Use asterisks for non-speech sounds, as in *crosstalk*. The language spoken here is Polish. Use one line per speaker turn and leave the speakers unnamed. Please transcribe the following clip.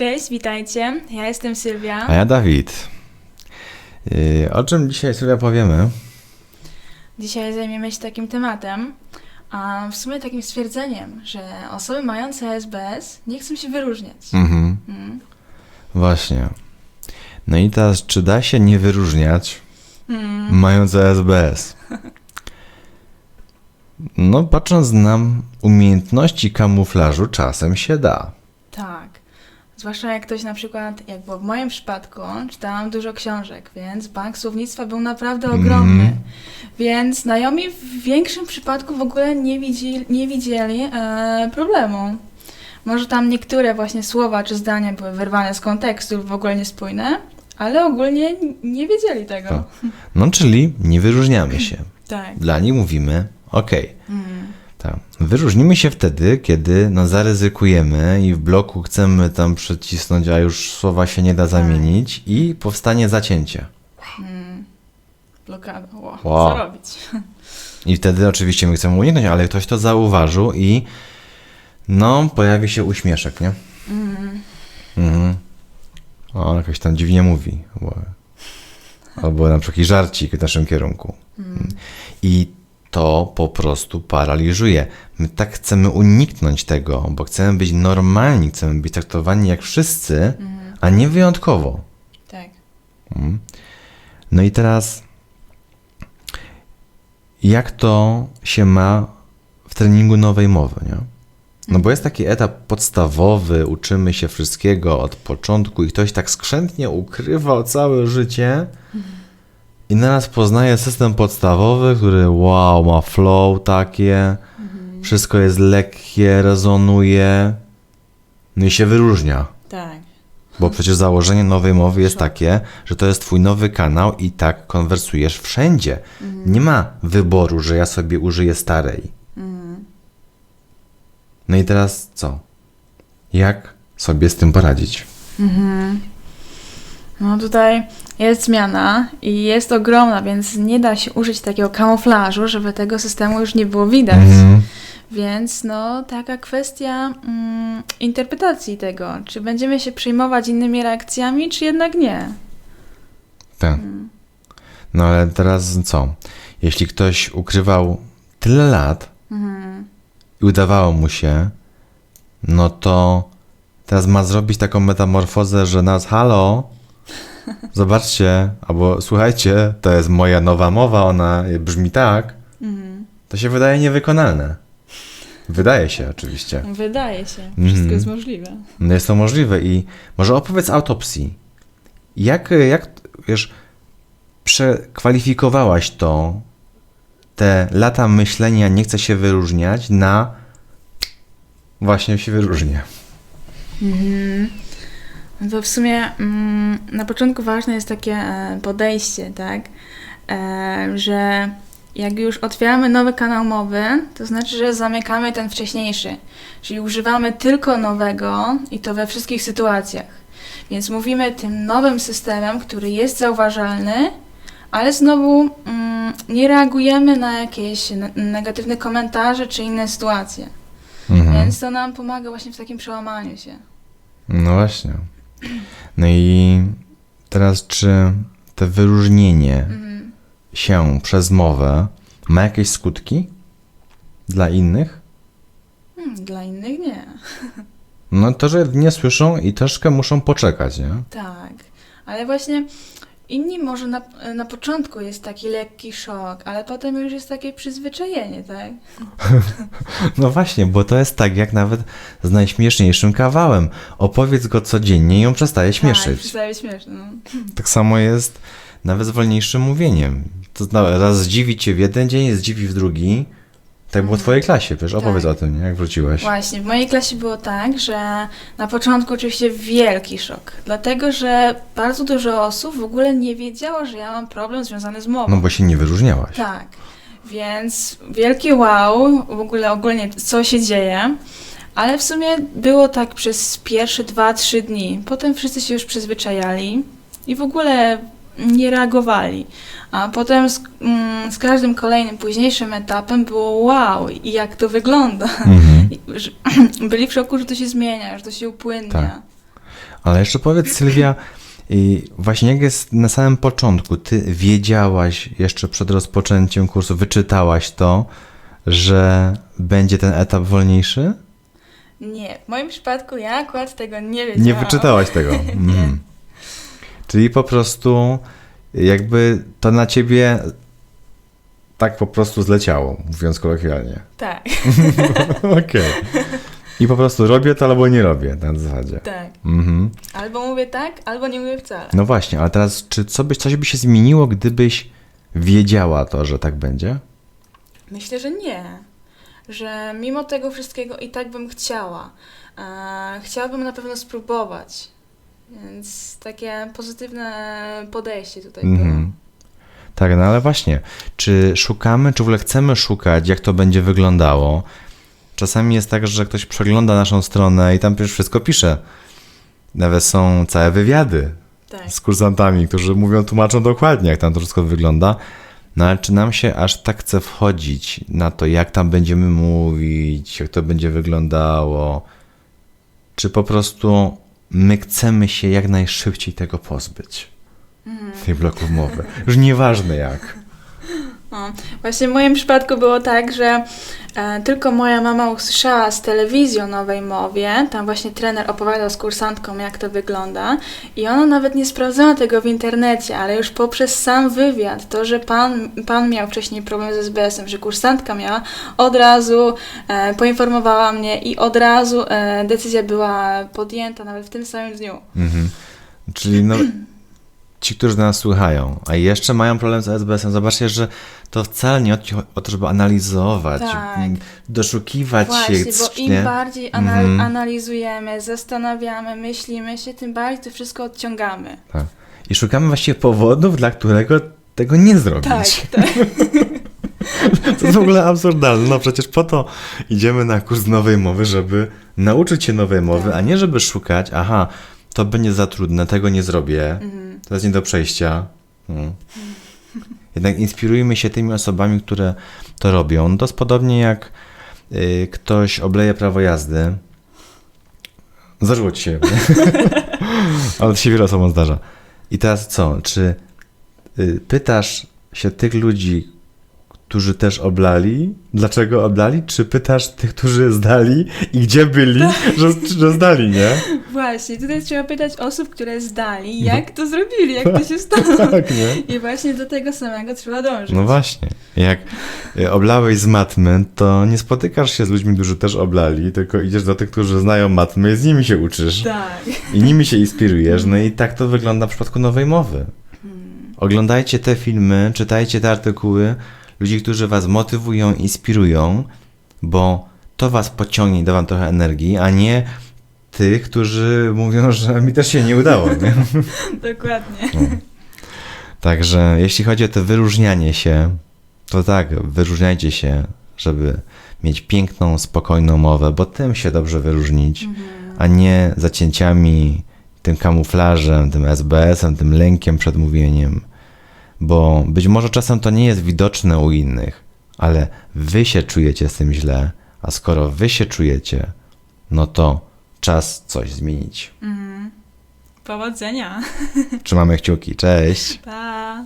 Cześć, witajcie. Ja jestem Sylwia.
A ja Dawid. Yy, O czym dzisiaj Sylwia powiemy?
Dzisiaj zajmiemy się takim tematem, a w sumie takim stwierdzeniem, że osoby mające SBS nie chcą się wyróżniać.
Mhm,
Mm.
właśnie. No i teraz, czy da się nie wyróżniać,
Mm.
mając SBS? No, patrząc na umiejętności kamuflażu, czasem się da.
Tak. Zwłaszcza jak ktoś na przykład, jak było w moim przypadku, czytałam dużo książek, więc bank słownictwa był naprawdę ogromny.
Mhm.
Więc znajomi w większym przypadku w ogóle nie widzieli, nie widzieli e, problemu. Może tam niektóre właśnie słowa czy zdania były wyrwane z kontekstu lub w ogóle niespójne, ale ogólnie nie wiedzieli tego.
Tak. No, czyli nie wyróżniamy się.
Tak.
Dla nich mówimy, okej.
Mm.
Tak. Wyróżnimy się wtedy, kiedy no, zaryzykujemy i w bloku chcemy tam przycisnąć, a już słowa się nie da zamienić i powstanie zacięcie.
Mm. Blokada. Wow.
Wow.
Co robić?
I wtedy oczywiście my chcemy uniknąć, ale ktoś to zauważył i no, pojawi się uśmieszek, nie?
Mm.
Mhm. O, jakoś tam dziwnie mówi. Albo, na przykład jakiś żarcik w naszym kierunku.
Mm.
I to po prostu paraliżuje. My tak chcemy uniknąć tego, bo chcemy być normalni, chcemy być traktowani jak wszyscy,
Mm.
a nie wyjątkowo.
Tak.
Mm. No i teraz, jak to się ma w treningu nowej mowy, nie? No bo jest taki etap podstawowy, uczymy się wszystkiego od początku i ktoś tak skrzętnie ukrywał całe życie i naraz poznaje system podstawowy, który wow, ma flow takie, wszystko jest lekkie, rezonuje, no i się wyróżnia.
Tak.
Bo przecież założenie nowej mowy jest takie, że to jest twój nowy kanał i tak konwersujesz wszędzie. Nie ma wyboru, że ja sobie użyję starej.
Mm.
No i teraz co? Jak sobie z tym poradzić?
Mhm. No tutaj jest zmiana i jest ogromna, więc nie da się użyć takiego kamuflażu, żeby tego systemu już nie było widać.
Mhm.
Więc no taka kwestia mm, interpretacji tego, czy będziemy się przejmować innymi reakcjami, czy jednak nie.
Tak. No ale teraz co? Jeśli ktoś ukrywał tyle lat
Mhm.
i udawało mu się, no to teraz ma zrobić taką metamorfozę, że nas halo, zobaczcie, albo słuchajcie, to jest moja nowa mowa, ona brzmi tak,
Mhm.
to się wydaje niewykonalne. Wydaje się oczywiście.
Wydaje się,
Mhm.
wszystko jest możliwe.
No jest to możliwe i może opowiedz autopsji. Jak, jak wiesz, przekwalifikowałaś to, te lata myślenia, nie chcę się wyróżniać, na właśnie się wyróżnię.
Mhm. To w sumie mm, na początku ważne jest takie e, podejście, tak? E, że jak już otwieramy nowy kanał mowy, to znaczy, że zamykamy ten wcześniejszy. Czyli używamy tylko nowego i to we wszystkich sytuacjach. Więc mówimy tym nowym systemem, który jest zauważalny, ale znowu mm, nie reagujemy na jakieś ne- negatywne komentarze czy inne sytuacje.
Mhm.
Więc to nam pomaga właśnie w takim przełamaniu się.
No właśnie. No i teraz czy to wyróżnienie
Mhm.
się przez mowę ma jakieś skutki dla innych?
Hmm, Dla innych nie.
No to, że nie słyszą i troszkę muszą poczekać, nie?
Tak. Ale właśnie inni może na, na początku jest taki lekki szok, ale potem już jest takie przyzwyczajenie, tak? *laughs*
No właśnie, bo to jest tak jak nawet z najśmieszniejszym kawałem. Opowiedz go codziennie i on przestaje
Tak,
śmieszyć.
przestaje śmieszne. No.
Tak samo jest nawet z wolniejszym mówieniem. To zna- raz zdziwi cię w jeden dzień, zdziwi w drugi. Tak było w twojej klasie, wiesz, opowiedz
Tak.
o tym, nie? jak wróciłeś.
Właśnie, w mojej klasie było tak, że na początku oczywiście wielki szok, dlatego że bardzo dużo osób w ogóle nie wiedziało, że ja mam problem związany z mową.
No bo się nie wyróżniałaś.
Tak. Więc wielkie wow, w ogóle ogólnie co się dzieje. Ale w sumie było tak przez pierwsze 2-3 dni. Potem wszyscy się już przyzwyczajali i w ogóle nie reagowali. A potem z, mm, z każdym kolejnym, późniejszym etapem było wow, i jak to wygląda.
Mhm. *clears throat*
Byli w szoku, że to się zmienia, że to się upłynnia.
Tak. Ale jeszcze powiedz, Sylwia, właśnie jak jest na samym początku, ty wiedziałaś jeszcze przed rozpoczęciem kursu, wyczytałaś to, że będzie ten etap wolniejszy?
Nie, w moim przypadku ja akurat tego nie wiedziałam.
Nie wyczytałaś tego. *laughs* Mhm. Czyli po prostu jakby to na ciebie tak po prostu zleciało, mówiąc kolokwialnie.
Tak, *laughs*
Okej. I po prostu robię to albo nie robię na zasadzie.
tak.
Mhm.
Albo mówię tak, albo nie mówię wcale.
No właśnie, ale teraz czy co by, coś by się zmieniło, gdybyś wiedziała to, że tak będzie?
Myślę, że nie. Że mimo tego wszystkiego i tak bym chciała. E, chciałabym na pewno spróbować. Więc takie pozytywne podejście tutaj było.
Mhm. Tak, no ale właśnie, czy szukamy, czy w ogóle chcemy szukać, jak to będzie wyglądało? Czasami jest tak, że ktoś przegląda naszą stronę i tam przecież wszystko pisze. Nawet są całe wywiady
Tak.
z kursantami, którzy mówią, tłumaczą dokładnie, jak tam to wszystko wygląda. No ale czy nam się aż tak chce wchodzić na to, jak tam będziemy mówić, jak to będzie wyglądało? Czy po prostu my chcemy się jak najszybciej tego pozbyć? Tej bloków mowy. Już nieważne jak.
No, właśnie w moim przypadku było tak, że e, tylko moja mama usłyszała z telewizji o nowej mowie, tam właśnie trener opowiadał z kursantką, jak to wygląda i ona nawet nie sprawdzała tego w internecie, ale już poprzez sam wywiad, to, że pan, pan miał wcześniej problem z SBS-em, że kursantka miała, od razu e, poinformowała mnie i od razu e, decyzja była podjęta nawet w tym samym dniu.
Mhm. Czyli no, ci, którzy nas słuchają, a jeszcze mają problem z SBS-em, zobaczcie, że to wcale nie to- o to, żeby analizować,
Tak.
doszukiwać
Właśnie,
się.
bo
nie?
im bardziej anal-
Mhm.
analizujemy, zastanawiamy, myślimy się, tym bardziej to wszystko odciągamy.
Tak. I szukamy właściwie powodów, dla którego tego nie zrobić.
Tak, tak. *laughs*
To jest w ogóle absurdalne. No przecież po to idziemy na kurs nowej mowy, żeby nauczyć się nowej mowy,
Tak.
a nie żeby szukać, aha, to będzie za trudne, tego nie zrobię,
Mhm.
to jest nie do przejścia. Mm. Jednak inspirujmy się tymi osobami, które to robią. To jest podobnie jak y, ktoś obleje prawo jazdy. Ci się. *laughs* Ale to się wiele osobom zdarza. I teraz co? Czy y, pytasz się tych ludzi, którzy też oblali, dlaczego oblali? Czy pytasz tych, którzy zdali i gdzie byli, że, że zdali, nie? *laughs*
Właśnie, tutaj trzeba pytać osób, które zdali, jak to zrobili, jak to się *laughs* stało.
Tak, nie?
I właśnie do tego samego trzeba dążyć.
No właśnie. Jak y, oblałeś z matmy, to nie spotykasz się z ludźmi, którzy też oblali, tylko idziesz do tych, którzy znają matmy i z nimi się uczysz.
Tak.
I nimi się inspirujesz. No i tak to wygląda w przypadku nowej mowy. Oglądajcie te filmy, czytajcie te artykuły ludzi, którzy was motywują, inspirują, bo to was pociągnie, da wam trochę energii, a nie tych, którzy mówią, *laughs* że mi też się nie udało. Nie? *laughs*
Dokładnie.
Także jeśli chodzi o to wyróżnianie się, to tak, wyróżniajcie się, żeby mieć piękną, spokojną mowę, bo tym się dobrze wyróżnić, a nie zacięciami, tym kamuflażem, tym SBS-em, tym lękiem przed mówieniem. Bo być może czasem to nie jest widoczne u innych, ale wy się czujecie z tym źle, a skoro wy się czujecie, no to czas coś zmienić.
Powodzenia.
Trzymamy kciuki, cześć!
Pa.